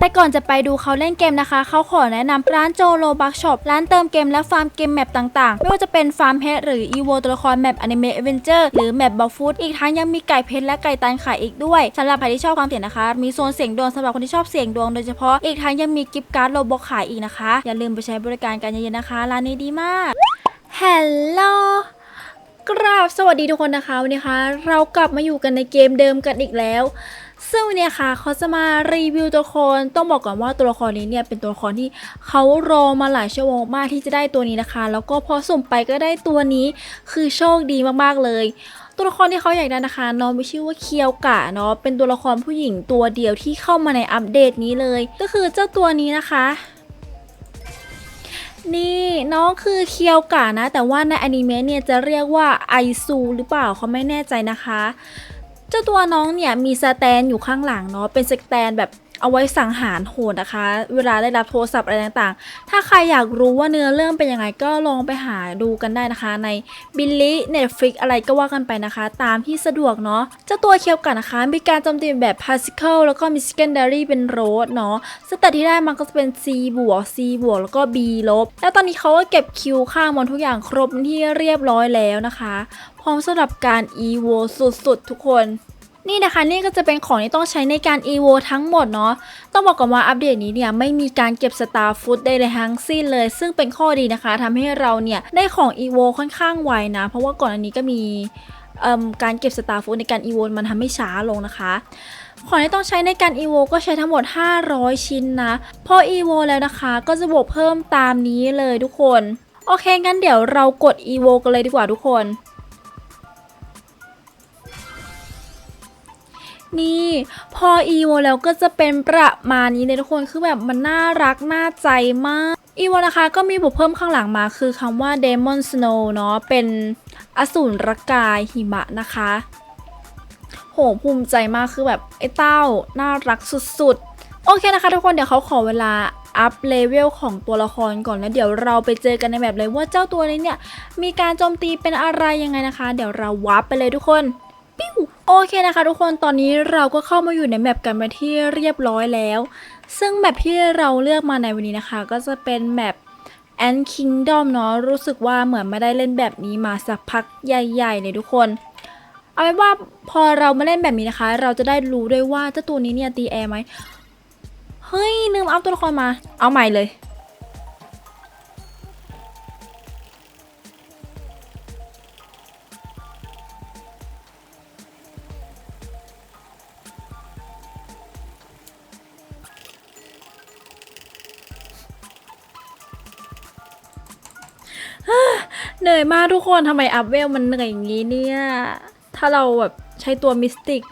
แต่ก่อนจะไปดูเขาเล่นเกมนะคะ เขาขอแนะนำร้านโจโลบักช็อปร้านเติมเกมและฟาร์มเกมแมปต่างๆ ไม่ว่าจะเป็นฟาร์มเพชรหรืออีโวตัวละครแมปอนิเมะเอเวนเจอร์หรือแมปบอฟฟูดอีกทั้งยังมีไก่เพชรและไก่ตันขายอีกด้วยสำหรับใครที่ชอบความเสี่ยงนะคะ มีโซนเสี่ยงดวงสำหรับคนที่ชอบเสี่ยงดวงโดยเฉพาะอีกทั้งยังมีกิฟต์การ์ดโลบอกขายอีกนะคะ อย่าลืมไปใช้บริการกันเยอะๆนะคะร้านนี้ดีมากฮัลโหลกราบสวัสดีทุกคนนะคะวันนี้คะเรากลับมาอยู่กันในเกมเดิมกันอีกแล้ว ซึ่งวันนี้ค่ะเขาจะมารีวิวตัวละครต้องบอกก่อนว่าตัวละครนี้เนี่ยเป็นตัวละครที่เขารอมาหลายชั่วโมงมากที่จะได้ตัวนี้นะคะ แล้วก็พอสุ่มไปก็ได้ตัวนี้คือโชคดีมากๆเลย ตัวละครที่เขาอยากได้นะคะน้องมีชื่อว่าเคียวกะเนาะเป็นตัวละครผู้หญิงตัวเดียวที่เข้ามาในอัปเดตนี้เลย ก็คือเจ้าตัวนี้นะคะนี่น้องคือเคียวกะนะ แต่ว่าในอนิเมะเนี่ยจะเรียกว่าไอซูหรือเปล่าเขาไม่แน่ใจนะคะ เจ้าตัวน้องเนี่ยมีสแตนอยู่ข้างหลังเนาะเป็นสแตนแบบเอาไว้สังหารโหดนะคะ เวลาได้รับโทรศัพท์อะไรต่างๆ ถ้าใครอยากรู้ว่าเนื้อเรื่องเป็นยังไงก็ลองไปหาดูกันได้นะคะ ในบิลลี่เน็ตฟลิกอะไรก็ว่ากันไปนะคะ ตามที่สะดวกเนาะเจ้าตัวเคียวกันนะคะ มีการโจมตีแบบ particle แล้วก็มี secondary เป็น road เนาะสเตตที่ได้มันก็จะเป็น C บวก C บวกแล้วก็ B ลบ แล้วตอนนี้เขาก็เก็บคิวค่ามอนทุกอย่างครบที่เรียบร้อยแล้วนะคะ พร้อมสำหรับการ EVO สุดๆ ทุกคน นี่นะคะนี่ก็จะเป็นของที่ต้องใช้ในการ EVO ทั้งหมดเนาะต้องบอกก่อนว่าอัปเดตนี้เนี่ยไม่มีการเก็บสตาร์ฟุตใดๆทั้งสิ้นเลย ซึ่งเป็นข้อดีนะคะทำให้เราเนี่ยได้ของ EVO ค่อนข้างไวนะ เพราะว่าก่อนอันนี้ก็มีการเก็บสตาร์ฟุตในการ EVO มันทำให้ช้าลงนะคะ ของที่ต้องใช้ในการ EVO ก็ใช้ทั้งหมด 500 ชิ้นนะ พอ EVO แล้วนะคะก็จะบวกเพิ่มตามนี้เลยทุกคน โอเคงั้นเดี๋ยวเรากด EVO กันเลยดีกว่าทุกคน นี่ พอ EVO แล้วก็จะเป็นประมาณนี้เลยทุกคนคือแบบมันน่ารักน่าใจมาก EVO นะคะก็มีบทเพิ่มข้างหลังมาคือคำว่า Demon Snow เนาะเป็นอสูรรกายหิมะนะคะ โหภูมิใจมากคือแบบไอ้เต้าน่ารักสุดๆ โอเคนะคะ ทุกคนเดี๋ยวเขาขอเวลาอัพเลเวลของตัวละครก่อนแล้วเดี๋ยวเราไปเจอกันในแบบเลยว่าเจ้าตัวนี้เนี่ย มีการโจมตีเป็นอะไรยังไงนะคะ เดี๋ยวเราวับไปเลยทุกคน ปิ้วโอเคนะคะทุกคนตอนนี้เราก็เข้ามาอยู่ในแมปกันไปที่เรียบร้อยแล้ว ซึ่งแมปที่เราเลือกมาในวันนี้นะคะ ก็จะเป็นแมป and Kingdom เนาะรู้สึกว่าเหมือนไม่ได้เล่นแบบนี้มาสักพักใหญ่ๆเลยทุกคน เอาเป็นว่าพอเรามาเล่นแบบนี้นะคะ เราจะได้รู้ด้วยว่าเจ้าตัวนี้เนี่ยตีแอร์ไหมเฮ้ยลืมอัพตัวละครมา เอาใหม่เลย เหนื่อยมากทุกคนทำไมอัพเวลมันเหนื่อยอย่างนี้เนี่ย ถ้าเราแบบใช้ตัวมิสติก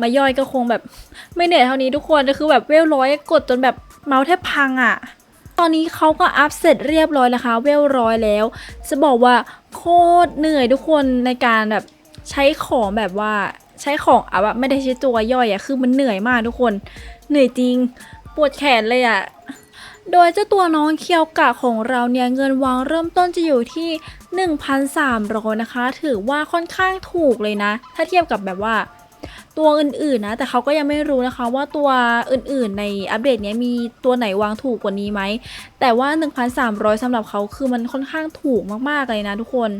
มาย่อยก็คงแบบ ไม่เหนื่อยเท่านี้ทุกคนคือแบบเวลร้อยกดจนแบบเมาส์แทบพังอะ่ะ ตอนนี้เขาก็อัพเสร็จเรียบร้อยนะคะ เวลร้อยแล้ว จะบอกว่าโคตรเหนื่อยทุกคนในการแบบใช้ของแบบว่าใช้ของอะแบบไม่ได้ใช้ตัวย่อยอะ่ะคือมันเหนื่อยมากทุกคน เหนื่อยจริง ปวดแขนเลยอะ่ะ โดยเจ้าตัวน้องเคียวกะของเราเนี่ยเงินวางเริ่มต้นจะอยู่ที่ 1,300นะคะ ถือว่าค่อนข้างถูกเลยนะ ถ้าเทียบกับแบบว่า ตัวอื่นๆนะ แต่เขาก็ยังไม่รู้นะคะว่าตัวอื่นๆในอัปเดตเนี้ยมีตัวไหนวางถูกกว่านี้ไหม แต่ว่า 1,300สำหรับเขาคือมันค่อนข้างถูกมากๆเลยนะทุกคน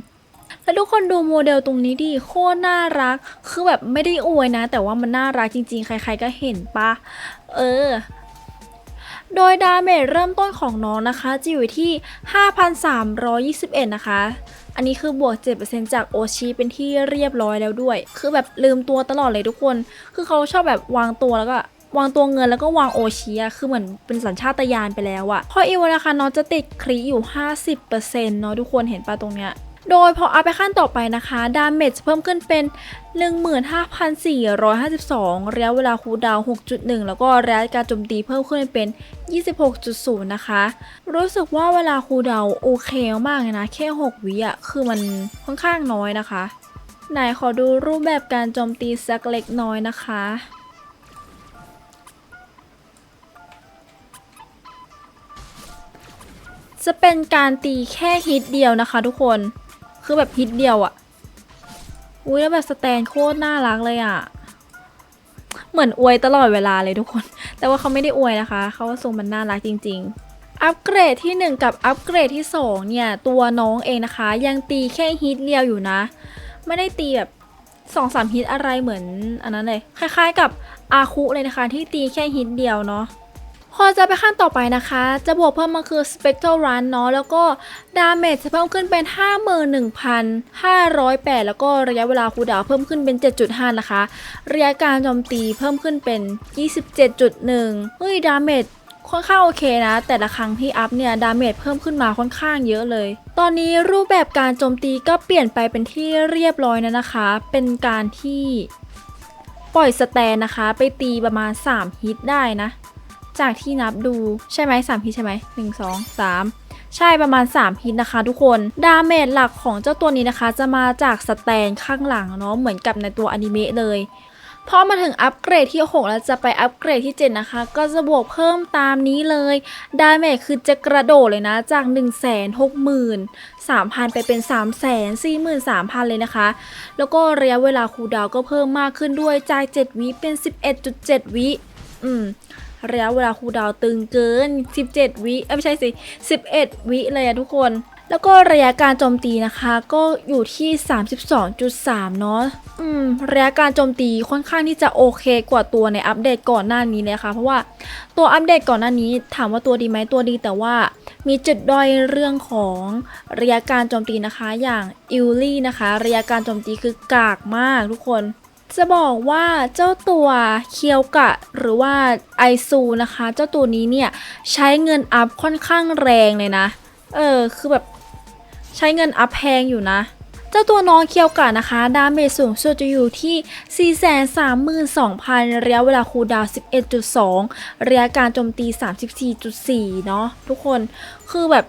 แล้วทุกคนดูโมเดลตรงนี้ดิโคตรน่ารัก คือแบบไม่ได้อวยนะ แต่ว่ามันน่ารักจริงๆ ใครๆก็เห็นปะเออ โดยดาเมจเริ่มต้นของน้องนะคะจะอยู่ที่ 5,321 นะคะ อันนี้คือบวก 7%จากโอชิเป็นที่เรียบร้อยแล้วด้วย คือแบบลืมตัวตลอดเลยทุกคน คือเขาชอบแบบวางตัวแล้วก็วางตัวเงินแล้วก็วางโอชิอะคือเหมือนเป็นสัญชาตญาณไปแล้วอะพออีวนะคะน้องจะติดครีอยู่ 50%เนาะทุกคนเห็นปะตรงเนี้ย โดยพออัพไปขั้นต่อไปนะคะ ดาเมจจะเพิ่มขึ้นเป็น 15,452 ระยะเวลาคูลดาวน์6.1 แล้วก็ระยะการโจมตีเพิ่มขึ้นเป็น 26.0 นะคะ รู้สึกว่าเวลาคูลดาวน์โอเคมากเลยนะ แค่ 6 วิอะคือมันค่อนข้างน้อยนะคะ ไหนขอดูรูปแบบการโจมตีสักเล็กน้อยนะคะจะเป็นการตีแค่ฮิตเดียวนะคะทุกคน คือแบบฮิตเดียวอะอุ้ยแล้วแบบสแตนโคตรน่ารักเลยอะเหมือนอวยตลอดเวลาเลยทุกคน แต่ว่าเขาไม่ได้อวยนะคะเขาว่าทรงมันน่ารักจริง ๆอัปเกรดที่ 1 กับอัปเกรดที่ 2 เนี่ย ตัวน้องเองนะคะ ยังตีแค่ฮิตเรียวอยู่นะ ไม่ได้ตีแบบ2อสามฮิตอะไรเหมือนอันนั้นเลย คล้ายๆกับอาคุเลยนะคะ ที่ตีแค่ฮิตเดียวเนาะ พอจะไปขั้นต่อไปนะคะ จะบวกเพิ่มมาคือ Spectral Run เนาะแล้วก็ดาเมจจะเพิ่มขึ้นเป็น 51,508 แล้วก็ระยะเวลาคูดาวเพิ่มขึ้นเป็น 7.5 นะคะ ระยะการโจมตีเพิ่มขึ้นเป็น 27.1 เฮ้ยดาเมจค่อนข้างโอเคนะ แต่ละครั้งที่อัพเนี่ยดาเมจเพิ่มขึ้นมาค่อนข้างเยอะเลย ตอนนี้รูปแบบการโจมตีก็เปลี่ยนไปเป็นที่เรียบร้อยแล้วนะคะ เป็นการที่ปล่อยสแตนนะคะ ไปตีประมาณ 3 ฮิตได้นะ จากที่นับดูใช่ไหมสามฮิตใช่ไหมหนึ่งสองสามใช่ประมาณ 3 ฮิตนะคะทุกคน ดาเมจหลักของเจ้าตัวนี้นะคะ จะมาจากสแตนข้างหลังเนาะเหมือนกับในตัวอนิเมะเลยพอมาถึงอัปเกรดที่ 6 แล้วจะไปอัปเกรดที่ 7 นะคะ ก็จะบวกเพิ่มตามนี้เลย ดาเมจคือจะกระโดดเลยนะ จาก 1 6 3 0 0 0 ไปเป็น 3 4 3 0 0 0 เลยนะคะ แล้วก็ระยะเวลาคูลดาวก็เพิ่มมากขึ้นด้วยจาก 7 วิเป็น 11.7 วิอืม ระยะเวลาคูดาวตึงเกิน 17 วิเอ้ไม่ใช่สิ 11 วิเลยอะทุกคน แล้วก็ระยะการโจมตีนะคะ ก็อยู่ที่ 32.3 เนาะอืมระยะการโจมตีค่อนข้างที่จะโอเคกว่าตัวในอัปเดตก่อนหน้านี้เลยค่ะ เพราะว่าตัวอัปเดตก่อนหน้านี้ถามว่าตัวดีไหมตัวดีแต่ว่ามีจุดด้อยเรื่องของระยะการโจมตีนะคะ อย่างอิลลี่นะคะ ระยะการโจมตีคือกากมากทุกคน จะบอกว่าเจ้าตัวเคียวกะหรือว่าไอซูนะคะ เจ้าตัวนี้เนี่ยใช้เงินอัพค่อนข้างแรงเลยนะ เออคือแบบใช้เงินอัพแพงอยู่นะ เจ้าตัวน้องเคียวกะนะคะ ดาเมจสูงสุดจะอยู่ที่ 432,000 ระยะเวลาคูลดาว 11.2 ระยะการโจมตี 34.4 เนาะทุกคนคือแบบ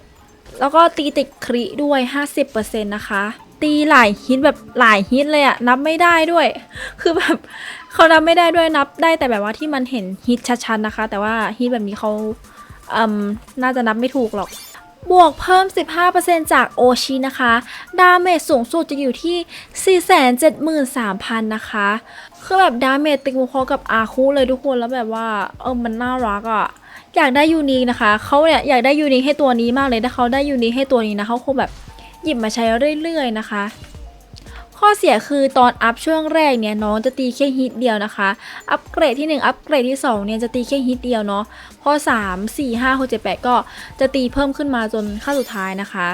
แล้วก็ตีติดคริด้วย 50%นะคะ ตีหลายฮิตแบบหลายฮิตเลยอะนับไม่ได้ด้วย คือแบบเขานับไม่ได้ด้วยนับได้แต่แบบว่าที่มันเห็นฮิตชัดๆนะคะ แต่ว่าฮิตแบบนี้เขาอืมน่าจะนับไม่ถูกหรอก บวกเพิ่ม 15%จากโอชินะคะ ดาเมจสูงสุดจะอยู่ที่ 473,000 นะคะ คือแบบดาเมจติงพอกับอาคูเลยทุกคนแล้วแบบว่าเออมันน่ารักอะ่ะอยากได้ยูนิคนะคะเขาเนี่ยอยากได้ยูนิคให้ตัวนี้มากเลยถ้าเขาได้ยูนิคให้ตัวนี้นะเขาคงแบบ หยิบมาใช้เรื่อยๆนะคะ ข้อเสียคือตอนอัพช่วงแรกเนี่ยน้องจะตีแค่ฮิตเดียวนะคะ อัปเกรดที่ 1 อัปเกรดที่2เนี่ยจะตีแค่ฮิตเดียวเนาะพอ 3 4 5 6 7 8 ก็จะตีเพิ่มขึ้นมาจนขั้นสุดท้ายนะคะ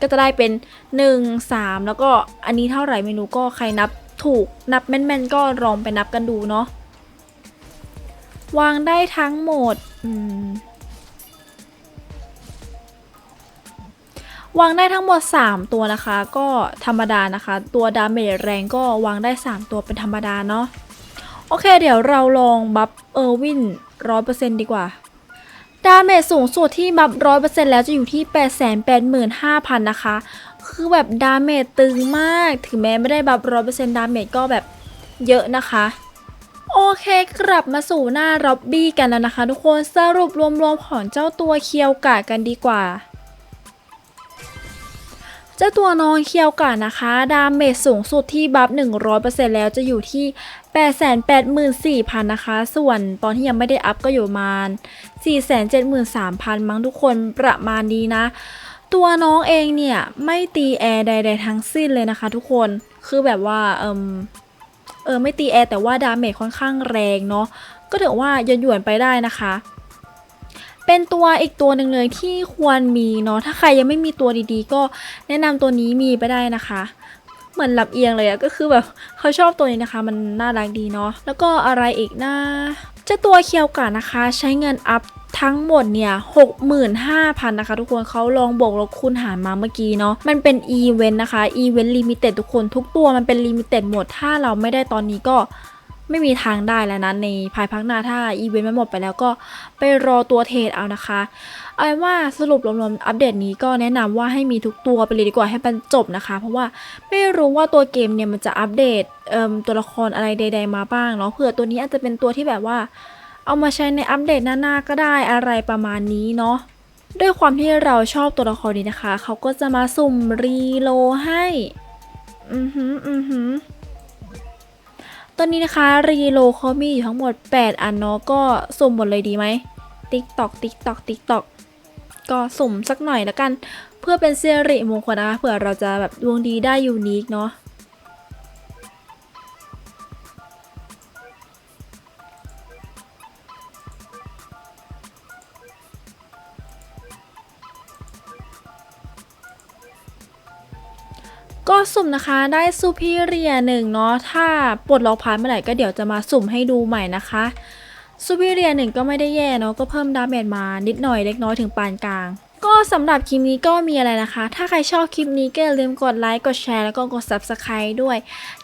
ก็จะได้เป็น 1 3 แล้วก็อันนี้เท่าไหร่ไม่รู้ก็ใครนับถูกนับแม่นๆก็ลองไปนับกันดูเนาะวางได้ทั้งหมด อืม วางได้ทั้งหมด 3 ตัวนะคะ ก็ธรรมดานะคะ ตัวดาเมจแรงก็วางได้ 3 ตัวเป็นธรรมดาเนาะโอเค เดี๋ยวเราลองบัฟเออร์วินร้อยเปอร์เซ็นต์ดีกว่า ดาเมจสูงสุดที่บัฟร้อยเปอร์เซ็นต์แล้วจะอยู่ที่8 8 5 0 0 0นะคะ คือแบบดาเมจตึงมาก ถึงแม้ไม่ได้บัฟร้อยเปอร์เซ็นต์ดาเมจก็แบบเยอะนะคะ โอเค กลับมาสู่หน้าร็อบบี้กันแล้วนะคะ ทุกคน สรุปรวมๆของเจ้าตัวเคียวกะกันดีกว่า เจ้าตัวน้องเคียวกะนะคะ ดาเมจสูงสุดที่บัฟ 100%แล้วจะอยู่ที่ 884,000 นะคะ ส่วนตอนที่ยังไม่ได้อัพก็อยู่ประมาณ 473,000 มั้งทุกคนประมาณนี้นะ ตัวน้องเองเนี่ย ไม่ตีแอร์ใด ๆ ทั้งสิ้นเลยนะคะทุกคนคือแบบว่าเอมเออไม่ตีแอร์แต่ว่าดาเมจค่อนข้างแรงเนาะก็ถือว่ายนหยวนๆไปได้นะคะ เป็นตัวอีกตัวหนึ่งเลยที่ควรมีเนาะถ้าใครยังไม่มีตัวดีๆ ก็แนะนำตัวนี้มีไปได้นะคะ เหมือนหลับเอียงเลยอะก็คือแบบเขาชอบตัวนี้นะคะ มันน่ารักดีเนาะแล้วก็อะไรอีกนะเจ้าตัวเคียวกะนะคะ ใช้เงินอัพทั้งหมดเนี่ย65,000 นะคะ ทุกคนเขาลองบวกลบคูณหารมาเมื่อกี้เนาะ มันเป็นอีเวนต์นะคะ อีเวนต์ลิมิเต็ดทุกคน ทุกตัวมันเป็นลิมิเต็ดหมด ถ้าเราไม่ได้ตอนนี้ก็ ไม่มีทางได้แล้วนะในภายภาคหน้าถ้าอีเวนต์มันหมดไปแล้วก็ไปรอตัวเทรดเอานะคะเอาว่าสรุปรวมๆอัปเดตนี้ก็แนะนำว่าให้มีทุกตัวไปเลยดีกว่าให้มันจบนะคะ เพราะว่าไม่รู้ว่าตัวเกมเนี่ยมันจะอัปเดตเอ่มตัวละครอะไรใด ๆ มาบ้างเนาะเผื่อตัวนี้อาจจะเป็นตัวที่แบบว่า เอามาใช้ในอัปเดตหน้าๆก็ได้อะไรประมาณนี้เนาะด้วยความที่เราชอบตัวละครนี้นะคะ เขาก็จะมาสุ่มรีโลให้ อือหือ อือหือ ตอนนี้นะคะรีโลเขามีอยู่ทั้งหมด 8 อันเนาะก็สุ่มหมดเลยดีไหมติ๊กตอกติ๊กตอกติ๊กตอกก็สุ่มสักหน่อยละกัน เพื่อเป็นเซริมงคลนะคะเผื่อเราจะแบบดวงดีได้ยูนิคเนาะ ก็สุ่มนะคะได้ซูพิเรียหนึ่งเนาะถ้าปลดล็อกพาร์ทเมื่อไหร่ก็เดี๋ยวจะมาสุ่มให้ดูใหม่นะคะซูพิเรียหนึ่งก็ไม่ได้แย่เนาะก็เพิ่มดาเมจมานิดหน่อยเล็กน้อยถึงปานกลาง ก็สำหรับคลิปนี้ก็มีอะไรนะคะ ถ้าใครชอบคลิปนี้ก็อย่าลืมกดไลค์ กดแชร์ แล้วก็กด subscribe ด้วย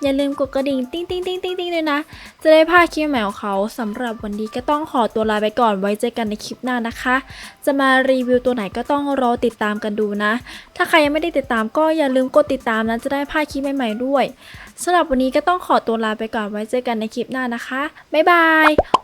อย่าลืมกดกระดิ่งติ้งติ้งติ้งติ้งติ้งด้วยนะ จะได้พลาดคลิปใหม่ของเขาสำหรับวันนี้ก็ต้องขอตัวลาไปก่อน ไว้เจอกันในคลิปหน้านะคะ จะมารีวิวตัวไหนก็ต้องรอติดตามกันดูนะ ถ้าใครยังไม่ได้ติดตามก็อย่าลืมกดติดตามนะ จะได้พลาดคลิปใหม่ๆด้วยสำหรับวันนี้ก็ต้องขอตัวลาไปก่อน ไว้เจอกันในคลิปหน้านะคะ บ๊ายบาย